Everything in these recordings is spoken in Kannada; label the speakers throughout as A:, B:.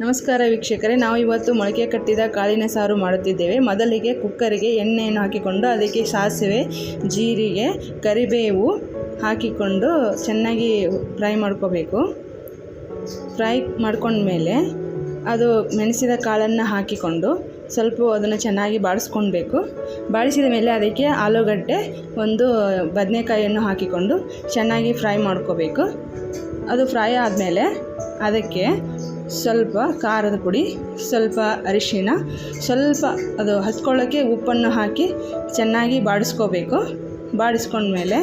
A: ನಮಸ್ಕಾರ ವೀಕ್ಷಕರೇ, ನಾವು ಇವತ್ತು ಮೊಳಕೆ ಕಟ್ಟಿದ ಕಾಳಿನ ಸಾರು ಮಾಡುತ್ತಿದ್ದೇವೆ. ಮೊದಲಿಗೆ ಕುಕ್ಕರಿಗೆ ಎಣ್ಣೆಯನ್ನು ಹಾಕಿಕೊಂಡು ಅದಕ್ಕೆ ಸಾಸಿವೆ, ಜೀರಿಗೆ, ಕರಿಬೇವು ಹಾಕಿಕೊಂಡು ಚೆನ್ನಾಗಿ ಫ್ರೈ ಮಾಡ್ಕೋಬೇಕು. ಫ್ರೈ ಮಾಡ್ಕೊಂಡ್ಮೇಲೆ ಅದು ಮೆಣಸಿದ ಕಾಳನ್ನು ಹಾಕಿಕೊಂಡು ಸ್ವಲ್ಪ ಅದನ್ನು ಚೆನ್ನಾಗಿ ಬಾಡಿಸ್ಕೊಳ್ಬೇಕು. ಬಾಡಿಸಿದ ಮೇಲೆ ಅದಕ್ಕೆ ಆಲೂಗಡ್ಡೆ, ಒಂದು ಬದನೆಕಾಯಿಯನ್ನು ಹಾಕಿಕೊಂಡು ಚೆನ್ನಾಗಿ ಫ್ರೈ ಮಾಡ್ಕೋಬೇಕು. ಅದು ಫ್ರೈ ಆದಮೇಲೆ ಅದಕ್ಕೆ ಸ್ವಲ್ಪ ಖಾರದ ಪುಡಿ, ಸ್ವಲ್ಪ ಅರಿಶಿನ, ಸ್ವಲ್ಪ ಅದು ಹಚ್ಕೊಳ್ಳೋಕ್ಕೆ ಉಪ್ಪನ್ನು ಹಾಕಿ ಚೆನ್ನಾಗಿ ಬಾಡಿಸ್ಕೋಬೇಕು. ಬಾಡಿಸ್ಕೊಂಡ್ಮೇಲೆ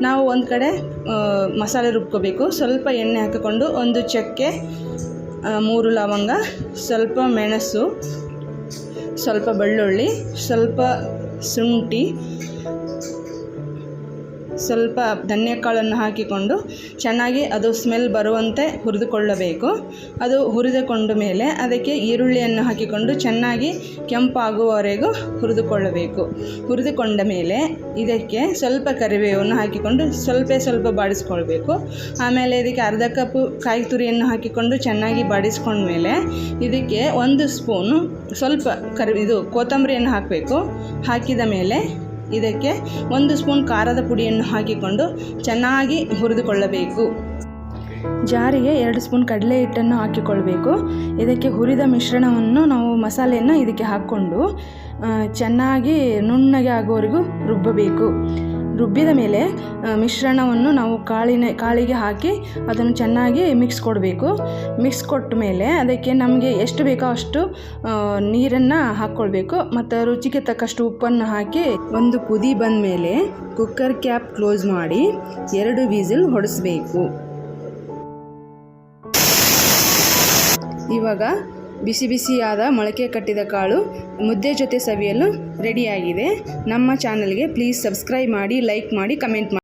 A: ನಾವು ಒಂದು ಕಡೆ ಮಸಾಲೆ ರುಬ್ಕೋಬೇಕು. ಸ್ವಲ್ಪ ಎಣ್ಣೆ ಹಾಕಿಕೊಂಡು ಒಂದು ಚಕ್ಕೆ ಮೂರು ಲವಂಗ, ಸ್ವಲ್ಪ ಮೆಣಸು, ಸ್ವಲ್ಪ ಬೆಳ್ಳುಳ್ಳಿ, ಸ್ವಲ್ಪ ಶುಂಠಿ ಸ್ವಲ್ಪ ಧನ್ಯಕಾಳನ್ನು ಹಾಕಿಕೊಂಡು ಚೆನ್ನಾಗಿ ಅದು ಸ್ಮೆಲ್ ಬರುವಂತೆ ಹುರಿದುಕೊಳ್ಳಬೇಕು. ಅದು ಹುರಿದುಕೊಂಡ ಮೇಲೆ ಅದಕ್ಕೆ ಈರುಳ್ಳಿಯನ್ನು ಹಾಕಿಕೊಂಡು ಚೆನ್ನಾಗಿ ಕೆಂಪಾಗುವವರೆಗೂ ಹುರಿದುಕೊಳ್ಳಬೇಕು. ಹುರಿದುಕೊಂಡ ಮೇಲೆ ಇದಕ್ಕೆ ಸ್ವಲ್ಪ ಕರಿಬೇವನ್ನು ಹಾಕಿಕೊಂಡು ಸ್ವಲ್ಪ ಸ್ವಲ್ಪ ಬಾಡಿಸ್ಕೊಳ್ಬೇಕು. ಆಮೇಲೆ ಇದಕ್ಕೆ ಅರ್ಧ ಕಪ್ಪು ಕಾಯಿ ತುರಿಯನ್ನು ಹಾಕಿಕೊಂಡು ಚೆನ್ನಾಗಿ ಬಾಡಿಸ್ಕೊಂಡ್ಮೇಲೆ ಇದಕ್ಕೆ ಒಂದು ಸ್ಪೂನು ಸ್ವಲ್ಪ ಕರಿ ಇದು ಕೊತ್ತಂಬರಿಯನ್ನು ಹಾಕಬೇಕು. ಹಾಕಿದ ಮೇಲೆ ಇದಕ್ಕೆ ಒಂದು ಸ್ಪೂನ್ ಖಾರದ ಪುಡಿಯನ್ನು ಹಾಕಿಕೊಂಡು ಚೆನ್ನಾಗಿ ಹುರಿದುಕೊಳ್ಳಬೇಕು. ಜಾರಿಗೆ ಎರಡು ಸ್ಪೂನ್ ಕಡಲೆ ಹಿಟ್ಟನ್ನು ಹಾಕಿಕೊಳ್ಬೇಕು ಇದಕ್ಕೆ ಹುರಿದ ಮಿಶ್ರಣವನ್ನು ನಾವು ಮಸಾಲೆಯನ್ನು ಇದಕ್ಕೆ ಹಾಕ್ಕೊಂಡು ಚೆನ್ನಾಗಿ ನುಣ್ಣಗೆ ಆಗುವವರೆಗೂ ರುಬ್ಬಬೇಕು. ರುಬ್ಬಿದ ಮೇಲೆ ಮಿಶ್ರಣವನ್ನು ನಾವು ಕಾಳಿನ, ಕಾಳಿಗೆ ಹಾಕಿ ಅದನ್ನು ಚೆನ್ನಾಗಿ ಮಿಕ್ಸ್ ಕೊಡಬೇಕು. ಮಿಕ್ಸ್ ಕೊಟ್ಟ ಮೇಲೆ ಅದಕ್ಕೆ ನಮಗೆ ಎಷ್ಟು ಬೇಕೋ ಅಷ್ಟು ನೀರನ್ನು ಹಾಕ್ಕೊಳ್ಬೇಕು. ಮತ್ತು ರುಚಿಗೆ ತಕ್ಕಷ್ಟು ಉಪ್ಪನ್ನು ಹಾಕಿ ಒಂದು ಕುದಿ ಬಂದ ಮೇಲೆ ಕುಕ್ಕರ್ ಕ್ಯಾಪ್ ಕ್ಲೋಸ್ ಮಾಡಿ ಎರಡು ವಿಸಿಲ್ ಹೊಡೆಸಬೇಕು. ಇವಾಗ ಬಿಸಿ ಬಿಸಿಯಾದ ಮೊಳಕೆ ಕಟ್ಟಿದ ಕಾಳು ಮುದ್ದೆ ಜೊತೆ ಸವಿಯಲು ರೆಡಿಯಾಗಿದೆ ನಮ್ಮ ಚಾನಲ್ಗೆ ಪ್ಲೀಸ್ ಸಬ್ಸ್ಕ್ರೈಬ್ ಮಾಡಿ ಲೈಕ್ ಮಾಡಿ ಕಮೆಂಟ್ ಮಾಡಿ.